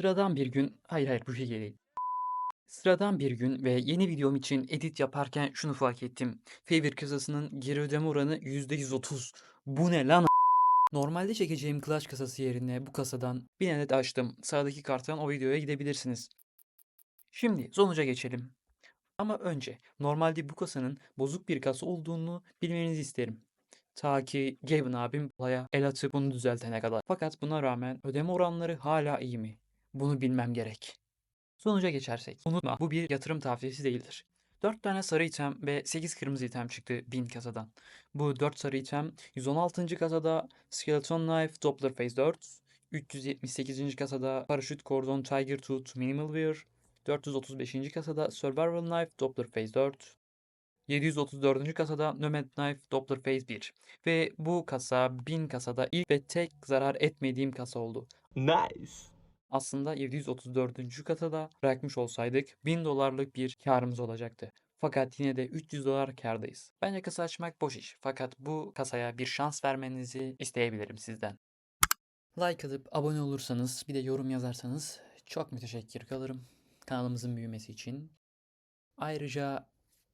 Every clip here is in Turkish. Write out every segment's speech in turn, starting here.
Sıradan bir gün, hayır hayır bu şekilde değil. Sıradan bir gün ve yeni videom için edit yaparken şunu fark ettim. Favor kasasının geri ödeme oranı %130. Bu ne lan? Normalde çekeceğim Clash kasası yerine bu kasadan bir adet açtım. Sağdaki karttan o videoya gidebilirsiniz. Şimdi sonuca geçelim. Ama önce normalde bu kasanın bozuk bir kasa olduğunu bilmenizi isterim. Ta ki Gavin abim olaya el atıp bunu düzeltene kadar. Fakat buna rağmen ödeme oranları hala iyi mi? Bunu bilmem gerek. Sonuca geçersek. Unutma bu bir yatırım tavsiyesi değildir. 4 tane sarı item ve 8 kırmızı item çıktı 1000 kasadan. Bu 4 sarı item 116. kasada Skeleton Knife Doppler Phase 4, 378. kasada Parachute Cordon Tiger Tooth Minimal Wear, 435. kasada Survival Knife Doppler Phase 4, 734. kasada Nomad Knife Doppler Phase 1 ve bu kasa 1000 kasada ilk ve tek zarar etmediğim kasa oldu. Nice. Aslında 734. kasada bırakmış olsaydık 1000 dolarlık bir karımız olacaktı. Fakat yine de 300 dolar kârdayız. Bence kasa açmak boş iş. Fakat bu kasaya bir şans vermenizi isteyebilirim sizden. Like atıp abone olursanız bir de yorum yazarsanız çok müteşekkir kalırım. Kanalımızın büyümesi için. Ayrıca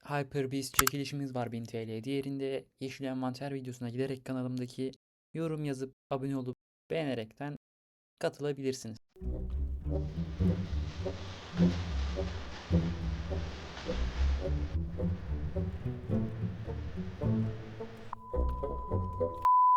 Hyperbeast çekilişimiz var 1000 TL. Diğerinde Yeşil Envanter videosuna giderek kanalımdaki yorum yazıp abone olup beğenerekten katılabilirsiniz.